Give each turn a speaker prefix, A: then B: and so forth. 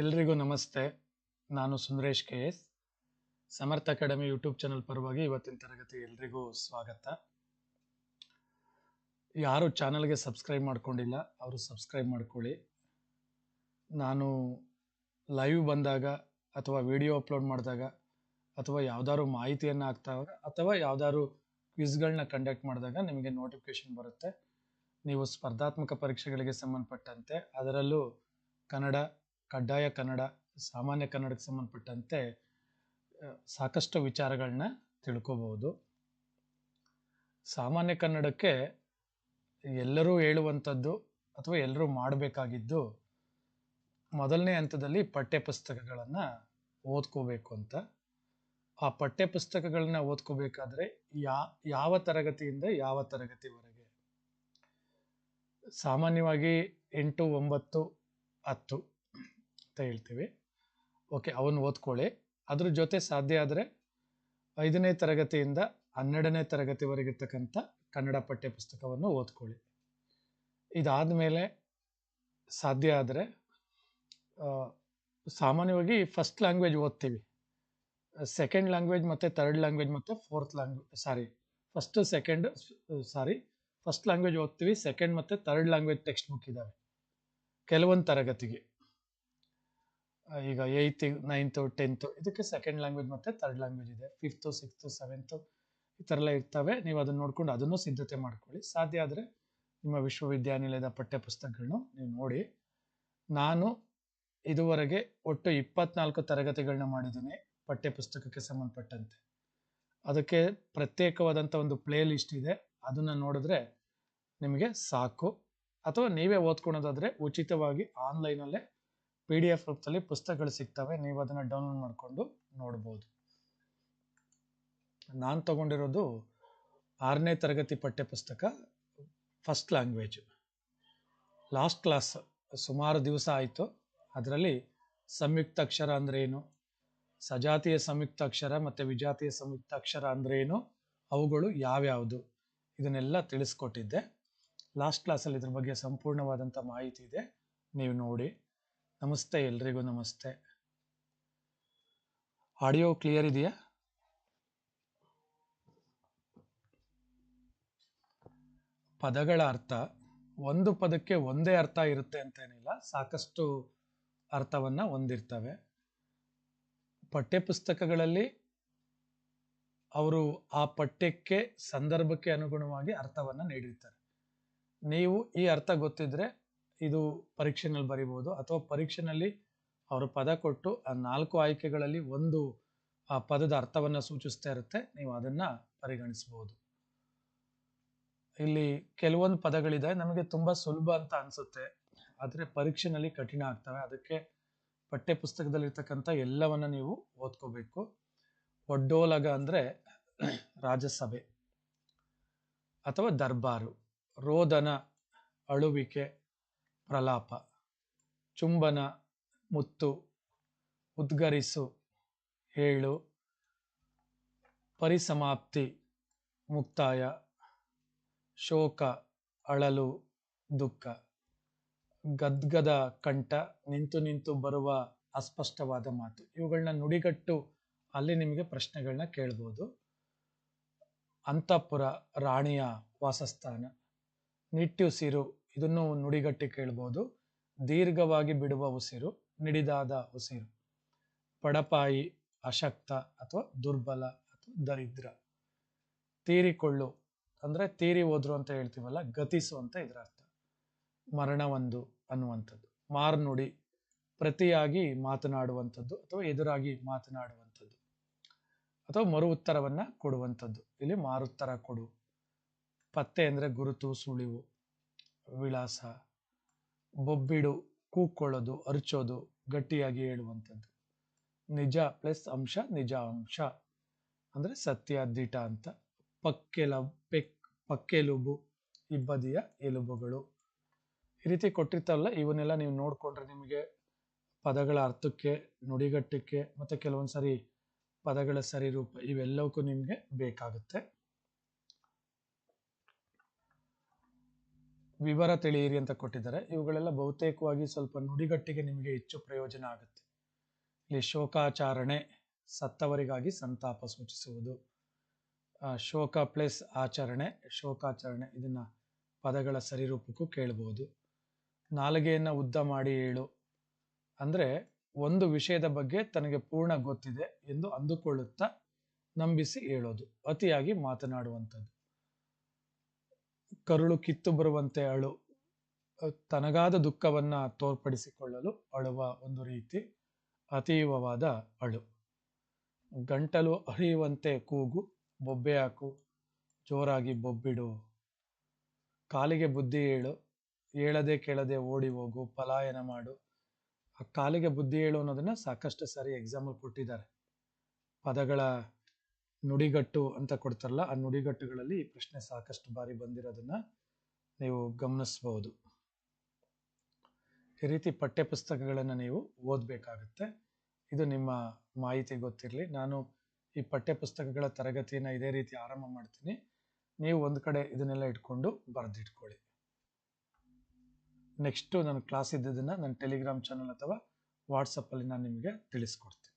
A: ಎಲ್ರಿಗೂ ನಮಸ್ತೆ. ನಾನು Sundaresh K S. Samartha academy YouTube channel ಪರವಾಗಿ ಇವತ್ತಿನ ತರಗತಿ ಎಲ್ರಿಗೂ ಸ್ವಾಗತ. ಯಾರು ಚಾನಲ್ಗೆ ಸಬ್ಸ್ಕ್ರೈಬ್ ಮಾಡ್ಕೊಂಡಿಲ್ಲ, ಅವರು ಸಬ್ಸ್ಕ್ರೈಬ್ ಮಾಡ್ಕೊಳ್ಳಿ. ನಾನು ಲೈವ್ ಬಂದಾಗ ಅಥವಾ ವಿಡಿಯೋ ಅಪ್ಲೋಡ್ ಮಾಡಿದಾಗ ಅಥವಾ ಯಾವ್ದಾದ್ರು ಮಾಹಿತಿಯನ್ನು ಹಾಕ್ತಾವಾಗ ಅಥವಾ ಯಾವ್ದಾದ್ರು ಕ್ವಿಸ್ಗಳನ್ನ ಕಂಡಕ್ಟ್ ಮಾಡಿದಾಗ ನಿಮಗೆ ನೋಟಿಫಿಕೇಶನ್ ಬರುತ್ತೆ. ನೀವು ಸ್ಪರ್ಧಾತ್ಮಕ ಪರೀಕ್ಷೆಗಳಿಗೆ ಸಂಬಂಧಪಟ್ಟಂತೆ, ಅದರಲ್ಲೂ ಕನ್ನಡ ಕಡ್ಡಾಯ ಕನ್ನಡ, ಸಾಮಾನ್ಯ ಕನ್ನಡಕ್ಕೆ ಸಂಬಂಧಪಟ್ಟಂತೆ ಸಾಕಷ್ಟು ವಿಚಾರಗಳನ್ನ ತಿಳ್ಕೋಬಹುದು. ಸಾಮಾನ್ಯ ಕನ್ನಡಕ್ಕೆ ಎಲ್ಲರೂ ಹೇಳುವಂಥದ್ದು ಅಥವಾ ಎಲ್ಲರೂ ಮಾಡಬೇಕಾಗಿದ್ದು ಮೊದಲನೇ ಹಂತದಲ್ಲಿ ಪಠ್ಯಪುಸ್ತಕಗಳನ್ನು ಓದ್ಕೋಬೇಕು ಅಂತ. ಆ ಪಠ್ಯಪುಸ್ತಕಗಳನ್ನ ಓದ್ಕೋಬೇಕಾದ್ರೆ ಯಾ, ಯಾವ ತರಗತಿಯಿಂದ ಯಾವ ತರಗತಿವರೆಗೆ? ಸಾಮಾನ್ಯವಾಗಿ ಎಂಟು, ಒಂಬತ್ತು, ಹತ್ತು. ಅಂತ ಹೇಳ್ತೀವಿ. ಓಕೆ ಅವನು ಓದ್ಕೊಳ್ಳಿ. ಅದ್ರ ಜೊತೆ ಸಾಧ್ಯ ಆದರೆ ಐದನೇ ತರಗತಿಯಿಂದ ಹನ್ನೆರಡನೇ ತರಗತಿವರೆಗಿರ್ತಕ್ಕಂಥ ಕನ್ನಡ ಪಠ್ಯ ಪುಸ್ತಕವನ್ನು ಓದ್ಕೊಳ್ಳಿ. ಇದಾದಮೇಲೆ ಸಾಧ್ಯ ಆದರೆ ಸಾಮಾನ್ಯವಾಗಿ ಫಸ್ಟ್ ಲ್ಯಾಂಗ್ವೇಜ್ ಓದ್ತೀವಿ. ಸೆಕೆಂಡ್ ಲ್ಯಾಂಗ್ವೇಜ್ ಮತ್ತು ಥರ್ಡ್ ಲ್ಯಾಂಗ್ವೇಜ್ ಮತ್ತು fourth language sorry first second sorry first language ಓದ್ತೀವಿ ಸೆಕೆಂಡ್ ಮತ್ತು ಥರ್ಡ್ ಲ್ಯಾಂಗ್ವೇಜ್ ಟೆಕ್ಸ್ಟ್ ಬುಕ್ ಇದ್ದಾವೆ ಕೆಲವೊಂದು ತರಗತಿಗೆ. ಈಗ ಏಯ್ತ್ ನೈನ್ತು ಟೆಂತು ಇದಕ್ಕೆ ಸೆಕೆಂಡ್ ಲ್ಯಾಂಗ್ವೇಜ್ ಮತ್ತು ಥರ್ಡ್ ಲ್ಯಾಂಗ್ವೇಜ್ ಇದೆ. ಫಿಫ್ತು ಸಿಕ್ಸ್ತು ಸೆವೆಂತು ಈ ಥರ ಎಲ್ಲ ಇರ್ತವೆ. ನೀವು ಅದನ್ನು ನೋಡ್ಕೊಂಡು ಅದನ್ನು ಸಿದ್ಧತೆ ಮಾಡ್ಕೊಳ್ಳಿ. ಸಾಧ್ಯ ಆದರೆ ನಿಮ್ಮ ವಿಶ್ವವಿದ್ಯಾನಿಲಯದ ಪಠ್ಯ ಪುಸ್ತಕಗಳನ್ನು ನೀವು ನೋಡಿ. ನಾನು ಇದುವರೆಗೆ ಒಟ್ಟು ಇಪ್ಪತ್ನಾಲ್ಕು ತರಗತಿಗಳನ್ನ ಮಾಡಿದ್ದೀನಿ ಪಠ್ಯಪುಸ್ತಕಕ್ಕೆ ಸಂಬಂಧಪಟ್ಟಂತೆ. ಅದಕ್ಕೆ ಪ್ರತ್ಯೇಕವಾದಂಥ ಒಂದು ಪ್ಲೇ ಲಿಸ್ಟ್ ಇದೆ. ಅದನ್ನು ನೋಡಿದ್ರೆ ನಿಮಗೆ ಸಾಕು. ಅಥವಾ ನೀವೇ ಓದ್ಕೊಳೋದಾದರೆ ಉಚಿತವಾಗಿ ಆನ್ಲೈನಲ್ಲೇ ಪಿ ಡಿ ಎಫ್ ರೂಪದಲ್ಲಿ ಪುಸ್ತಕಗಳು ಸಿಗ್ತವೆ. ನೀವು ಅದನ್ನು ಡೌನ್ಲೋಡ್ ಮಾಡಿಕೊಂಡು ನೋಡ್ಬೋದು. ನಾನು ತಗೊಂಡಿರೋದು ಆರನೇ ತರಗತಿ ಪಠ್ಯ ಪುಸ್ತಕ ಫಸ್ಟ್ ಲ್ಯಾಂಗ್ವೇಜ್ ಲಾಸ್ಟ್ ಕ್ಲಾಸ್ ಸುಮಾರು ದಿವಸ ಆಯಿತು. ಅದರಲ್ಲಿ ಸಂಯುಕ್ತ ಅಕ್ಷರ ಅಂದ್ರೆ ಏನು? ಸಜಾತಿಯ ಸಂಯುಕ್ತ ಅಕ್ಷರ ಮತ್ತು ವಿಜಾತಿಯ ಸಂಯುಕ್ತ ಅಕ್ಷರ ಅಂದ್ರೆ ಏನು? ಅವುಗಳು ಯಾವ್ಯಾವುದು? ಇದನ್ನೆಲ್ಲ ತಿಳಿಸ್ಕೊಟ್ಟಿದ್ದೆ. ಲಾಸ್ಟ್ ಕ್ಲಾಸಲ್ಲಿ ಇದ್ರ ಬಗ್ಗೆ ಸಂಪೂರ್ಣವಾದಂಥ ಮಾಹಿತಿ ಇದೆ. ನೀವು ನೋಡಿ. ನಮಸ್ತೆ, ಎಲ್ರಿಗೂ ನಮಸ್ತೆ. ಆಡಿಯೋ ಕ್ಲಿಯರ್ ಇದೆಯಾ? ಪದಗಳ ಅರ್ಥ, ಒಂದು ಪದಕ್ಕೆ ಒಂದೇ ಅರ್ಥ ಇರುತ್ತೆ ಅಂತ ಏನಿಲ್ಲ ಸಾಕಷ್ಟು ಅರ್ಥವನ್ನ ಹೊಂದಿರ್ತವೆ. ಪಠ್ಯಪುಸ್ತಕಗಳಲ್ಲಿ ಅವರು ಆ ಪಠ್ಯಕ್ಕೆ, ಸಂದರ್ಭಕ್ಕೆ ಅನುಗುಣವಾಗಿ ಅರ್ಥವನ್ನ ನೀಡಿರ್ತಾರೆ. ನೀವು ಈ ಅರ್ಥ ಗೊತ್ತಿದ್ರೆ ಇದು ಪರೀಕ್ಷೆನಲ್ಲಿ ಬರಿಬೋದು ಅಥವಾ ಪರೀಕ್ಷೆನಲ್ಲಿ ಅವರು ಪದ ಕೊಟ್ಟು ಆ ನಾಲ್ಕು ಆಯ್ಕೆಗಳಲ್ಲಿ ಒಂದು, ಆ ಪದದ ಅರ್ಥವನ್ನ ಸೂಚಿಸ್ತಾ ಇರುತ್ತೆ. ನೀವು ಅದನ್ನ ಪರಿಗಣಿಸಬಹುದು. ಇಲ್ಲಿ ಕೆಲವೊಂದು ಪದಗಳಿದೆ. ನಮಗೆ ತುಂಬಾ ಸುಲಭ ಅಂತ ಅನ್ಸುತ್ತೆ. ಆದರೆ ಪರೀಕ್ಷೆನಲ್ಲಿ ಕಠಿಣ ಆಗ್ತವೆ. ಅದಕ್ಕೆ ಪಠ್ಯ ಪುಸ್ತಕದಲ್ಲಿರ್ತಕ್ಕಂಥ ಎಲ್ಲವನ್ನ ನೀವು ಓದ್ಕೋಬೇಕು. ಒಡ್ಡೋಲಗ ಅಂದ್ರೆ ರಾಜಸಭೆ ಅಥವಾ ದರ್ಬಾರು, ರೋದನ, ಅಳುವಿಕೆ ಪ್ರಲಾಪ, ಚುಂಬನ ಮುತ್ತು, ಉದ್ಗರಿಸು, ಹೇಳು, ಪರಿಸಮಾಪ್ತಿ, ಮುಕ್ತಾಯ, ಶೋಕ, ಅಳಲು, ದುಃಖ. ಗದ್ಗದ ಕಂಠ, ನಿಂತು ನಿಂತು ಬರುವ ಅಸ್ಪಷ್ಟವಾದ ಮಾತು. ಇವುಗಳನ್ನ ನುಡಿಗಟ್ಟು ಅಲ್ಲಿ ನಿಮಗೆ ಪ್ರಶ್ನೆಗಳನ್ನ ಕೇಳ್ಬೋದು. ಅಂತಃಪುರ ರಾಣಿಯ ವಾಸಸ್ಥಾನ. ನಿಟ್ಟುಸಿರು ಇದನ್ನು ನುಡಿಗಟ್ಟಿ ಕೇಳ್ಬೋದು. ದೀರ್ಘವಾಗಿ ಬಿಡುವ ಉಸಿರು ನಿಡಿದಾದ ಉಸಿರು. ಪಡಪಾಯಿ, ಅಶಕ್ತ ಅಥವಾ ದುರ್ಬಲ ಅಥವಾ ದರಿದ್ರ. ತೀರಿಕೊಳ್ಳು ಅಂದ್ರೆ ತೀರಿ ಹೋದ್ರು ಅಂತ ಹೇಳ್ತೀವಲ್ಲ, ಗತಿಸು ಅಂತ ಇದರ ಅರ್ಥ. ಮರಣವೊಂದು ಅನ್ನುವಂಥದ್ದು. ಮಾರ್ನುಡಿ, ಪ್ರತಿಯಾಗಿ ಮಾತನಾಡುವಂಥದ್ದು ಅಥವಾ ಎದುರಾಗಿ ಮಾತನಾಡುವಂಥದ್ದು. ಅಥವಾ ಮರು ಉತ್ತರವನ್ನ ಕೊಡುವಂಥದ್ದು. ಇಲ್ಲಿ ಮಾರುತ್ತರ ಕೊಡು. ಪತ್ತೆ ಅಂದ್ರೆ ಗುರುತು, ಸುಳಿವು. ವಿಳಾಸ, ಬೊಬ್ಬಿಡು ಕೂಕ್ಕೊಳ್ಳೋದು ಅರ್ಚೋದು, ಗಟ್ಟಿಯಾಗಿ ಹೇಳುವಂಥದ್ದು. ನಿಜ ಪ್ಲಸ್ ಅಂಶ, ನಿಜ ಅಂಶ. ಅಂದರೆ ಸತ್ಯ, ದಿಟ ಅಂತ. ಪಕ್ಕೆಲ, ಪೆಕ್, ಪಕ್ಕೆಲುಬು ಇಬ್ಬದಿಯ ಎಲುಬುಗಳು. ಈ ರೀತಿ ಕೊಟ್ಟಿರ್ತಲ್ಲ ಇವನ್ನೆಲ್ಲ ನೀವು ನೋಡಿಕೊಂಡ್ರೆ ನಿಮಗೆ ಪದಗಳ ಅರ್ಥಕ್ಕೆ, ನುಡಿಗಟ್ಟಕ್ಕೆ, ಮತ್ತು ಕೆಲವೊಂದು ಸರಿ ಪದಗಳ ಸರಿ ರೂಪ ಇವೆಲ್ಲವಕ್ಕೂ ನಿಮಗೆ ಬೇಕಾಗುತ್ತೆ. ವಿವರ ತಿಳಿಯಿರಿ ಅಂತ ಕೊಟ್ಟಿದ್ದಾರೆ. ಇವುಗಳೆಲ್ಲ ಬಹುತೇಕವಾಗಿ ಸ್ವಲ್ಪ ನುಡಿಗಟ್ಟಿಗೆ ನಿಮಗೆ ಹೆಚ್ಚು ಪ್ರಯೋಜನ ಆಗುತ್ತೆ. ಇಲ್ಲಿ ಶೋಕಾಚಾರಣೆ, ಸತ್ತವರಿಗಾಗಿ ಸಂತಾಪ ಸೂಚಿಸುವುದು ಶೋಕ ಪ್ಲಸ್ ಆಚರಣೆ, ಶೋಕಾಚರಣೆ ಇದನ್ನ ಪದಗಳ ಸರಿರೂಪಕ್ಕೂ ಕೇಳಬಹುದು ನಾಲಿಗೆಯನ್ನು ಉದ್ದ ಮಾಡಿ ಹೇಳು ಅಂದ್ರೆ ಒಂದು ವಿಷಯದ ಬಗ್ಗೆ ತನಗೆ ಪೂರ್ಣ ಗೊತ್ತಿದೆ ಎಂದು ಅಂದುಕೊಳ್ಳುತ್ತಾ ನಂಬಿಸಿ ಹೇಳೋದು ಅತಿಯಾಗಿ ಮಾತನಾಡುವಂಥದ್ದು. ಕರುಳು ಕಿತ್ತು ಬರುವಂತೆ ಅಳು ತನಗಾದ ದುಃಖವನ್ನ ತೋರ್ಪಡಿಸಿಕೊಳ್ಳಲು ಅಳುವ ಒಂದು ರೀತಿ, ಅತೀವವಾದ ಅಳು. ಗಂಟಲು ಹರಿಯುವಂತೆ ಕೂಗು, ಬೊಬ್ಬೆ ಹಾಕು, ಜೋರಾಗಿ ಬೊಬ್ಬಿಡು. ಕಾಲಿಗೆ ಬುದ್ಧಿ ಹೇಳು ಹೇಳದೆ ಕೇಳದೆ ಓಡಿ ಹೋಗು, ಪಲಾಯನ ಮಾಡು. ಆ ಕಾಲಿಗೆ ಬುದ್ಧಿ ಹೇಳು ಅನ್ನೋದನ್ನ ಸಾಕಷ್ಟು ಸಾರಿ ಎಕ್ಸಾಂಪಲ್ ಕೊಟ್ಟಿದ್ದಾರೆ. ಪದಗಳ ನುಡಿಗಟ್ಟು ಅಂತ ಕೊಡ್ತಾರಲ್ಲ, ಆ ನುಡಿಗಟ್ಟುಗಳಲ್ಲಿ ಈ ಪ್ರಶ್ನೆ ಸಾಕಷ್ಟು ಬಾರಿ ಬಂದಿರೋದನ್ನ ನೀವು ಗಮನಿಸಬಹುದು ಈ ರೀತಿ ಪಠ್ಯಪುಸ್ತಕಗಳನ್ನು ನೀವು ಓದಬೇಕಾಗುತ್ತೆ. ಇದು ನಿಮ್ಮ ಮಾಹಿತಿ ಗೊತ್ತಿರಲಿ. ನಾನು ಈ ಪಠ್ಯಪುಸ್ತಕಗಳ ತರಗತಿಯನ್ನು ಇದೇ ರೀತಿ ಆರಂಭ ಮಾಡ್ತೀನಿ. ನೀವು ಒಂದು ಕಡೆ ಇದನ್ನೆಲ್ಲ ಇಟ್ಕೊಂಡು ಬರೆದಿಟ್ಕೊಳ್ಳಿ. ನೆಕ್ಸ್ಟು ನನ್ನ ಕ್ಲಾಸ್ ಇದ್ದದನ್ನು ನನ್ನ ಟೆಲಿಗ್ರಾಮ್ ಚಾನಲ್ ಅಥವಾ ವಾಟ್ಸಪ್ಪಲ್ಲಿ ನಾನು ನಿಮಗೆ ತಿಳಿಸ್ಕೊಡ್ತೀನಿ.